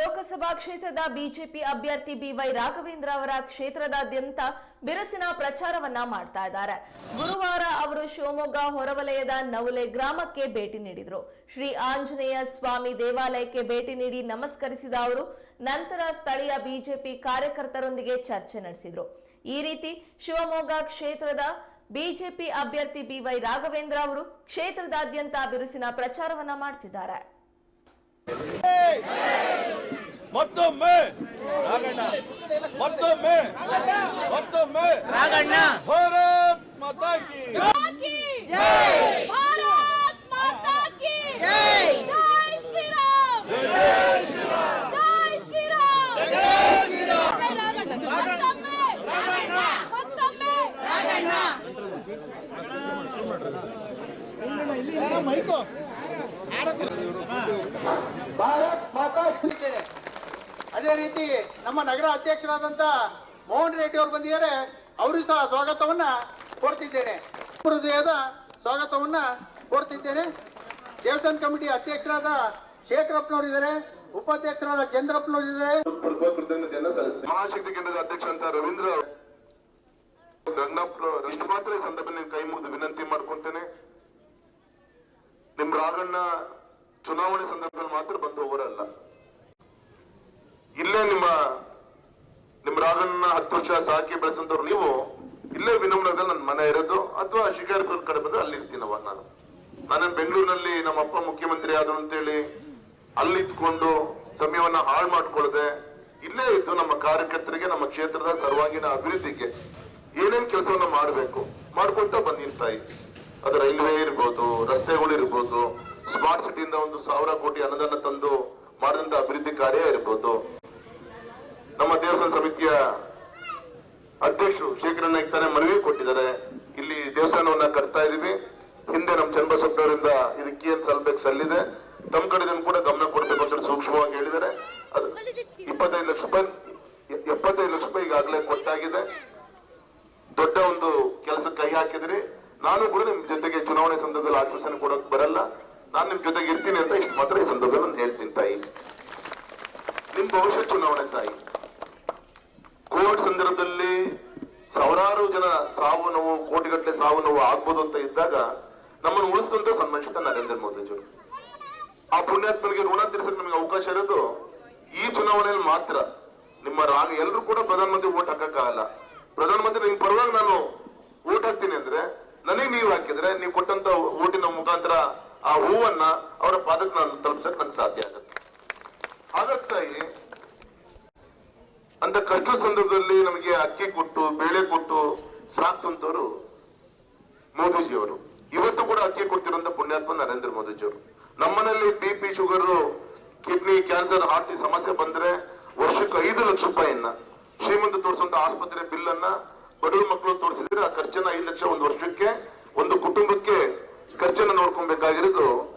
ಲೋಕಸಭಾ ಕ್ಷೇತ್ರದ ಬಿಜೆಪಿ ಅಭ್ಯರ್ಥಿ ಬಿವೈ ರಾಘವೇಂದ್ರ ಅವರ ಕ್ಷೇತ್ರದಾದ್ಯಂತ ಬಿರುಸಿನ ಪ್ರಚಾರವನ್ನ ಮಾಡ್ತಾ ಇದ್ದಾರೆ. ಗುರುವಾರ ಅವರು ಶಿವಮೊಗ್ಗ ಹೊರವಲಯದ ನವುಲೆ ಗ್ರಾಮಕ್ಕೆ ಭೇಟಿ ನೀಡಿದ್ರು. ಶ್ರೀ ಆಂಜನೇಯ ಸ್ವಾಮಿ ದೇವಾಲಯಕ್ಕೆ ಭೇಟಿ ನೀಡಿ ನಮಸ್ಕರಿಸಿದ ಅವರು, ನಂತರ ಸ್ಥಳೀಯ ಬಿಜೆಪಿ ಕಾರ್ಯಕರ್ತರೊಂದಿಗೆ ಚರ್ಚೆ ನಡೆಸಿದ್ರು. ಈ ರೀತಿ ಶಿವಮೊಗ್ಗ ಕ್ಷೇತ್ರದ ಬಿಜೆಪಿ ಅಭ್ಯರ್ಥಿ ಬಿವೈ ರಾಘವೇಂದ್ರ ಅವರು ಕ್ಷೇತ್ರದಾದ್ಯಂತ ಬಿರುಸಿನ ಪ್ರಚಾರವನ್ನ ಮಾಡ್ತಿದ್ದಾರೆ. ಮತ್ತೊಮ್ಮೆ. ಮತ್ತೊಮ್ಮೆ. ಮತ್ತೊಮ್ಮೆ. ಭಾರತ್ ಮಾತಾಕಿ ಮತ್ತೊಮ್ಮೆ. ಭಾರತ್ ಮಾತಾ ಅದೇ ರೀತಿ ನಮ್ಮ ನಗರ ಅಧ್ಯಕ್ಷರಾದಂತ ಮೋಹನ್ ರೆಡ್ಡಿ ಅವರು ಬಂದಿದ್ದಾರೆ, ಅವರು ಸಹ ಸ್ವಾಗತವನ್ನ ಕೋರ್ತಿದ್ದೇನೆ. ಹೃದಯದ ಸ್ವಾಗತವನ್ನ ಕೋರ್ತಿದ್ದೇನೆ. ದೇವಸ್ಥಾನ ಕಮಿಟಿ ಅಧ್ಯಕ್ಷರಾದ ಶೇಖರಪ್ಪನವರು ಇದ್ದಾರೆ, ಉಪಾಧ್ಯಕ್ಷರಾದ ಚಂದ್ರಪ್ಪನವರು ಇದ್ದಾರೆ. ಮಹಾಶಕ್ತಿ ಕೇಂದ್ರದ ಅಧ್ಯಕ್ಷ ಅಂತ ರವೀಂದ್ರ ರಂಗನಾಥ್ ಸಂದರ್ಭದಲ್ಲಿ ಕೈ ಮುಗಿದು ವಿನಂತಿ ಮಾಡ್ಕೊಂತೇನೆ. ನಿಮ್ ರಾಗಣ್ಣ ಚುನಾವಣೆ ಸಂದರ್ಭದಲ್ಲಿ ಮಾತ್ರ ಬಂದು ಹೋಗೋರಲ್ಲ. ಇಲ್ಲೇ ನಿಮ್ಮ, ನಿಮ್ ರಾಗಣ್ಣ ಹತ್ತು ವರ್ಷ ಸಾಕಿ ಬೆಳೆಸಂತವ್ರು ನೀವು, ಇಲ್ಲೇ ವಿನಮ್ರದಲ್ಲಿ ನನ್ನ ಮನೆ ಇರೋದು, ಅಥವಾ ಶಿಕಾರಿಪುರ ಕಡೆ ಬಂದ್ರೆ ಅಲ್ಲಿ ಇರ್ತೀನವ ನಾನು. ನಾನು ಬೆಂಗಳೂರಿನಲ್ಲಿ ನಮ್ಮ ಅಪ್ಪ ಮುಖ್ಯಮಂತ್ರಿ ಆದ್ರು ಅಂತೇಳಿ ಅಲ್ಲಿ ಇದ್ಕೊಂಡು ಸಮಯವನ್ನ ಹಾಳು ಮಾಡ್ಕೊಳ್ಳದೆ ಇಲ್ಲೇ ಇದ್ದು ನಮ್ಮ ಕಾರ್ಯಕರ್ತರಿಗೆ, ನಮ್ಮ ಕ್ಷೇತ್ರದ ಸರ್ವಾಂಗೀಣ ಅಭಿವೃದ್ಧಿಗೆ ಏನೇನ್ ಕೆಲಸವನ್ನ ಮಾಡಬೇಕು ಮಾಡ್ಕೊಂತ ಬಂದಿರ್ತಾಯಿ ಅದು ರೈಲ್ವೆ ಇರ್ಬೋದು, ರಸ್ತೆಗಳು ಇರ್ಬೋದು ಸ್ಮಾರ್ಟ್ ಸಿಟಿಯಿಂದ ಒಂದು ಸಾವಿರ ಕೋಟಿ ಅನುದಾನ ತಂದು ಮಾಡಿದಂತ ಅಭಿವೃದ್ಧಿ ಕಾರ್ಯ ಇರ್ಬೋದು. ನಮ್ಮ ದೇವಸ್ಥಾನ ಸಮಿತಿಯ ಅಧ್ಯಕ್ಷರು ಶೇಖರ ನಾಯ್ಕ ತಾನೇ ಮನವಿ ಕೊಟ್ಟಿದ್ದಾರೆ. ಇಲ್ಲಿ ದೇವಸ್ಥಾನವನ್ನ ಕಟ್ತಾ ಇದೀವಿ. ಹಿಂದೆ ನಮ್ಮ ಚನ್ನಬಸಪ್ಪನವರಿಂದ ಇದಕ್ಕೆ ಏನ್ ಸಲ್ಬೇಕು ಸಲ್ಲಿದೆ. ತಮ್ಮ ಕಡೆದನ್ನು ಕೂಡ ಗಮನ ಕೊಡ್ಬೇಕು ಅಂತ ಸೂಕ್ಷ್ಮವಾಗಿ ಹೇಳಿದ್ದಾರೆ. ಅದು ಇಪ್ಪತ್ತೈದು ಲಕ್ಷ ರೂಪಾಯಿ, ಎಪ್ಪತ್ತೈದು ಲಕ್ಷ ರೂಪಾಯಿ ಈಗಾಗಲೇ ಕೊಟ್ಟಾಗಿದೆ. ದೊಡ್ಡ ಒಂದು ಕೆಲಸ ಕೈ ಹಾಕಿದ್ರಿ. ನಾನು ಕೂಡ ನಿಮ್ ಜೊತೆಗೆ ಚುನಾವಣೆ ಸಂದರ್ಭದಲ್ಲಿ ಆಶ್ವಾಸನೆ ಕೊಡಕ್ ಬರಲ್ಲ. ನಾನು ನಿಮ್ ಜೊತೆಗೆ ಇರ್ತೀನಿ ಅಂತ ಇಷ್ಟು ಮಾತ್ರ ಈ ಸಂದರ್ಭದಲ್ಲಿ ನಾನು ಹೇಳ್ತೀನಿ ತಾಯಿ. ನಿಮ್ ಭವಿಷ್ಯ ಚುನಾವಣೆ ತಾಯಿ. ಕೋವಿಡ್ ಸಂದರ್ಭದಲ್ಲಿ ಸಾವಿರಾರು ಜನ ಸಾವು ನೋವು, ಕೋಟಿಗಟ್ಟಲೆ ಸಾವು ನೋವು ಆಗ್ಬೋದು ಅಂತ ಇದ್ದಾಗ ನಮ್ಮನ್ನು ಉಳಿಸಿದಂತ ಸನ್ಮಾನಿಸಿದ ನರೇಂದ್ರ ಮೋದಿಜಿ. ಆ ಪುಣ್ಯಾತ್ಮನಿಗೆ ಋಣ ತೀರ್ಸಕ್ ನಮಗೆ ಅವಕಾಶ ಇರೋದು ಈ ಚುನಾವಣೆಯಲ್ಲಿ ಮಾತ್ರ. ನಿಮ್ಮ ರಾಗ ಎಲ್ಲರೂ ಕೂಡ ಪ್ರಧಾನಮಂತ್ರಿ ಓಟ್ ಹಾಕಕ್ಕಾಗಲ್ಲ. ಪ್ರಧಾನಮಂತ್ರಿ ನಿಮ್ ಪರವಾಗಿ ನಾನು ಓಟ್ ಹಾಕ್ತೀನಿ ಅಂದ್ರೆ ನನಗೆ ನೀವು ಹಾಕಿದ್ರೆ ನೀವು ಕೊಟ್ಟಂತ ಊಟಿನ ಮುಖಾಂತರ ಆ ಹೂವನ್ನ ಅವರ ಪಾದಕ್ಕೆ ನಾನು ತಲುಪಿಸಕ್ ನನ್ಗೆ ಸಾಧ್ಯ ಆಗುತ್ತೆ. ಹಾಗಾಗಿ ಅಂತ ಕಷ್ಟ ಸಂದರ್ಭದಲ್ಲಿ ನಮಗೆ ಅಕ್ಕಿ ಕೊಟ್ಟು, ಬೇಳೆ ಕೊಟ್ಟು ಸಾಕ್ತಂತವರು ಮೋದಿಜಿಯವರು. ಇವತ್ತು ಕೂಡ ಅಕ್ಕಿ ಕೊಡ್ತಿರುವಂತ ಪುಣ್ಯಾತ್ಮ ನರೇಂದ್ರ ಮೋದಿಜಿಯವರು. ನಮ್ಮನಲ್ಲಿ B P sugar, kidney, cancer, heart ಸಮಸ್ಯೆ ಬಂದ್ರೆ ವರ್ಷಕ್ಕೆ ಐದು ಲಕ್ಷ ರೂಪಾಯಿಯನ್ನ ಶ್ರೀಮಂತ ತೋರಿಸುವಂತ ಆಸ್ಪತ್ರೆ ಬಿಲ್ ಅನ್ನ ಬಡವರು ಮಕ್ಕಳು ತೋರಿಸಿದ್ರೆ ಆ ಖರ್ಚನ್ನ ಐದು ಲಕ್ಷ ಒಂದು ವರ್ಷಕ್ಕೆ ಖರ್ಚನ್ನ